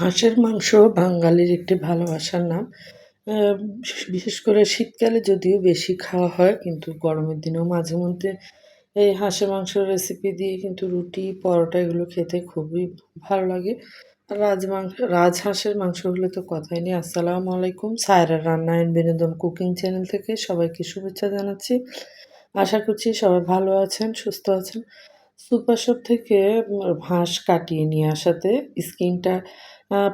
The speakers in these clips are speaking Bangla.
হাঁসের মাংস বাঙালির একটি ভালোবাসার নাম। বিশেষ করে শীতকালে যদিও বেশি খাওয়া হয়, কিন্তু গরমের দিনেও মাঝে মধ্যে এই হাঁসের মাংসের রেসিপি দিয়ে কিন্তু রুটি, পরোটা এগুলো খেতে খুবই ভালো লাগে। আর রাজমাংস রাজহাঁসের মাংস হলে তো কথাই নেই। আসসালামু আলাইকুম। সায়রার রান্না অ্যান্ড বিনোদন কুকিং চ্যানেল থেকে সবাইকে শুভেচ্ছা জানাচ্ছি। আশা করছি সবাই ভালো আছেন, সুস্থ আছেন। সুপার শপ থেকে হাঁস কাটিয়ে নিয়ে আসাতে স্কিনটা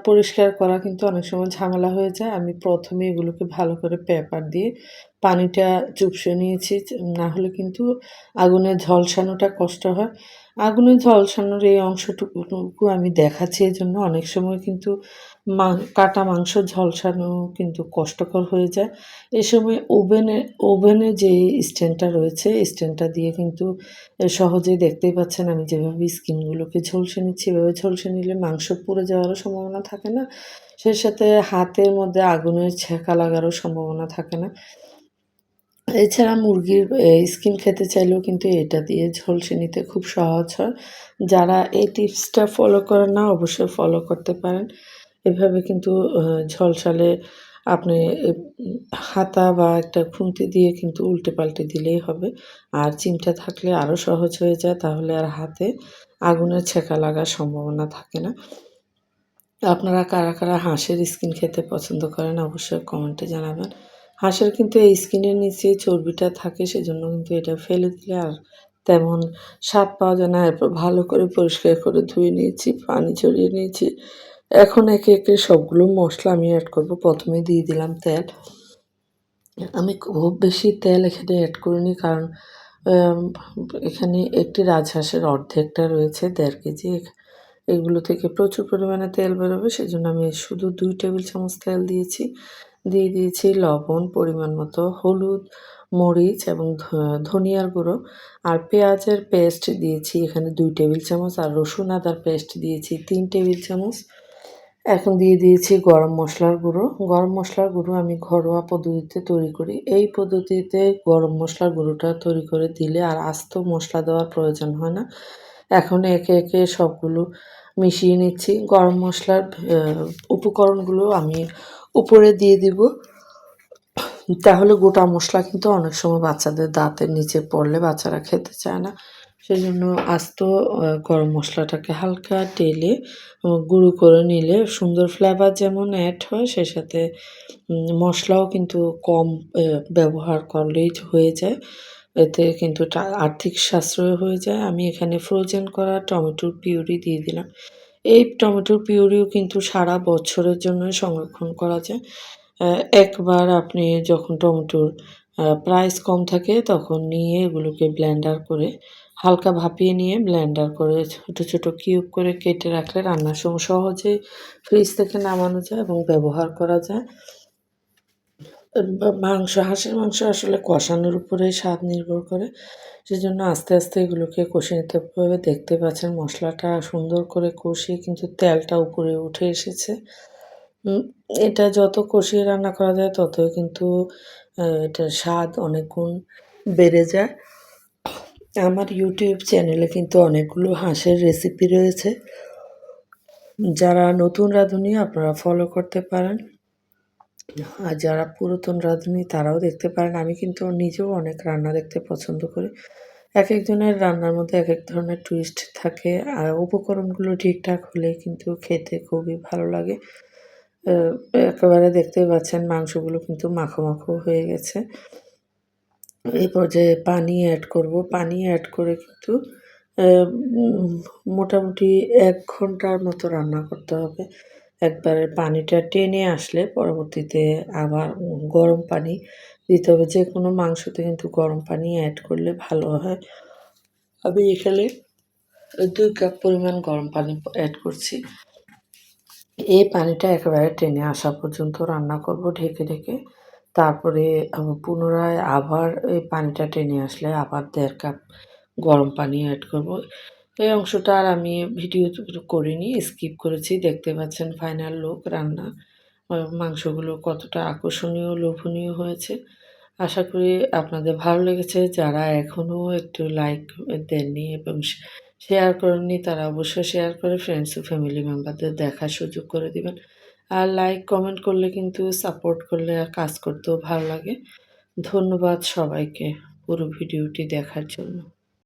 পরিষ্কার করা কিন্তু অনেক সময় ঝামেলা হয়ে যায়। আমি প্রথমে এগুলোকে ভালো করে পেপার দিয়ে পানিটা চুপসে নিয়েছি। না হলে কিন্তু আগুনে ঝলসানোটা কষ্ট হয়। আগুনে ঝলসানোর এই অংশটুকু আমি দেখাচ্ছি এই জন্য অনেক সময় কিন্তু মা, কাটা মাংস ঝলসানো কিন্তু কষ্টকর হয়ে যায়। এ সময় ওভেনে ওভেনে যে স্ট্যান্ডটা রয়েছে, স্ট্যান্ডটা দিয়ে কিন্তু সহজেই দেখতেই পাচ্ছেন আমি যেভাবে স্কিনগুলোকে ঝলসে নিচ্ছি। এভাবে ঝলসে নিলে মাংস পুড়ে যাওয়ারও সম্ভাবনা থাকে না। সেই সাথে হাতের মধ্যে আগুনের ছেঁকা লাগারও সম্ভাবনা থাকে না। এছাড়া মুরগির স্কিন খেতে চাইলেও কিন্তু এটা দিয়ে ঝলসে নিতে খুব সহজ হয়। যারা এই টিপসটা ফলো করেন না, অবশ্যই ফলো করতে পারেন। এভাবে কিন্তু ঝলসালে আপনি হাতা বা একটা খুন্তি দিয়ে কিন্তু উল্টে পাল্টে দিলেই হবে। আর চিমটা থাকলে আরও সহজ হয়ে যায়, তাহলে আর হাতে আগুনের ছেঁকা লাগার সম্ভাবনা থাকে না। আপনারা কারা কারা হাঁসের স্কিন খেতে পছন্দ করেন অবশ্যই কমেন্টে জানাবেন। হাঁসের কিন্তু এই স্কিনের নিচে চর্বিটা থাকে, সেজন্য কিন্তু এটা ফেলে দিলে আর তেমন স্বাদ পাওয়া যায় না। এরপর ভালো করে পরিষ্কার করে ধুয়ে নিয়েছি, পানি ছড়িয়ে নিয়েছি। এখন একে একে সবগুলো মশলা আমি অ্যাড করব। প্রথমে দিয়ে দিলাম তেল। আমি খুব বেশি তেল এখানে অ্যাড করিনি কারণ এখানে একটি রাজহাঁসের অর্ধেকটা রয়েছে, দেড় কেজি। এগুলো থেকে প্রচুর পরিমাণে তেল বেরোবে, সেজন্য আমি শুধু দুই টেবিল চামচ তেল দিয়েছি। দিয়ে দিয়েছি লবণ, পরিমাণ মতো হলুদ, মরিচ এবং ধনিয়ার গুঁড়ো। আর পেঁয়াজের পেস্ট দিয়েছি, এখানে দুই টেবিল চামচ। আর রসুন আদার পেস্ট দিয়েছি, তিন টেবিল চামচ। এখন দিয়ে দিয়েছি গরম মশলার গুঁড়ো। গরম মশলার গুঁড়ো আমি ঘরোয়া পদ্ধতিতে তৈরি করি। এই পদ্ধতিতে গরম মশলার গুঁড়োটা তৈরি করে দিলে আর আস্ত মশলা দেওয়ার প্রয়োজন হয় না। এখন একে একে সবগুলো মিশিয়ে নিচ্ছি। গরম মশলার উপকরণগুলো আমি উপরে দিয়ে দিব। তাহলে গোটা মশলা কিন্তু অনেক সময় বাচ্চাদের দাঁতের নিচে পড়লে বাচ্চারা খেতে চায় না। সেই জন্য আস্ত গরম মশলাটাকে হালকা টেলে গুঁড়ো করে নিলে সুন্দর ফ্লেভার যেমন অ্যাড হয়, সে সাথে মশলাও কিন্তু কম ব্যবহার করলেই হয়ে যায়। এতে কিন্তু আর্থিক সাশ্রয় হয়ে যায়। আমি এখানে ফ্রোজেন করা টমেটোর পিউরি দিয়ে দিলাম। এই টমেটোর পিউরিও কিন্তু সারা বছরের জন্য সংরক্ষণ করা যায়। একবার আপনি যখন টমেটোর প্রাইস কম থাকে তখন নিয়ে এগুলোকে ব্লেন্ডার করে হালকা ভাপিয়ে নিয়ে ব্লেন্ডার করে ছোটো ছোটো কিউব করে কেটে রাখলে রান্নার সময় সহজেই ফ্রিজ থেকে নামানো যায় এবং ব্যবহার করা যায়। মাংস, হাঁসের মাংস আসলে কষানোর উপরে স্বাদ নির্ভর করে। সেজন্য আস্তে আস্তে এগুলোকে কষে নিতে হবে। দেখতে পাচ্ছেন মশলাটা সুন্দর করে কষিয়ে কিন্তু তেলটা উপরে উঠে এসেছে। এটা যত কষিয়ে রান্না করা যায় ততই কিন্তু এটার স্বাদ অনেক গুণ বেড়ে যায়। আমার ইউটিউব চ্যানেলে কিন্তু অনেকগুলো হাঁসের রেসিপি রয়েছে। যারা নতুন রাঁধুনি, আপনারা ফলো করতে পারেন। যারা পুরাতন রাঁধুনি তারাও দেখতে পারেন। আমি কিন্তু নিজেও অনেক রান্না দেখতে পছন্দ করি। এক একজনের রান্নার মধ্যে এক এক ধরনের টুইস্ট থাকে। আর উপকরণগুলো ঠিকঠাক হলে কিন্তু খেতে খুবই ভালো লাগে। একেবারে দেখতেই পাচ্ছেন মাংসগুলো কিন্তু মাখো মাখো হয়ে গেছে। এই পর্যায়ে পানি অ্যাড করব। পানি অ্যাড করে কিন্তু মোটামুটি এক ঘণ্টার মতো রান্না করতে হবে। একবারে পানিটা টেনে আসলে পরবর্তীতে আবার গরম পানি দিতে হবে। যে কোনো মাংসতে কিন্তু গরম পানি অ্যাড করলে ভালো হয়। আমি এখানে দুই কাপ পরিমাণ গরম পানি অ্যাড করছি। এই পানিটা একেবারে টেনে আসা পর্যন্ত রান্না করব ঢেকে ঢেকে। তারপরে পুনরায় আবার এই পানিটা টেনে আসলে আবার দেড় কাপ গরম পানি অ্যাড করব। এই অংশটা আর আমি ভিডিও করিনি, স্কিপ করেছি। দেখতে পাচ্ছেন ফাইনাল লুক রান্না মাংসগুলো কতটা আকর্ষণীয়, লোভনীয় হয়েছে। আশা করি আপনাদের ভালো লেগেছে। যারা এখনও একটু লাইক দেননি এবং শেয়ার করেননি, তারা অবশ্যই শেয়ার করে ফ্রেন্ডস ও ফ্যামিলি মেম্বারদের দেখার সুযোগ করে দিবেন। আর লাইক কমেন্ট করলে কিন্তু সাপোর্ট করলে আর কাজ করতেও ভালো লাগে। ধন্যবাদ সবাইকে পুরো ভিডিওটি দেখার জন্য।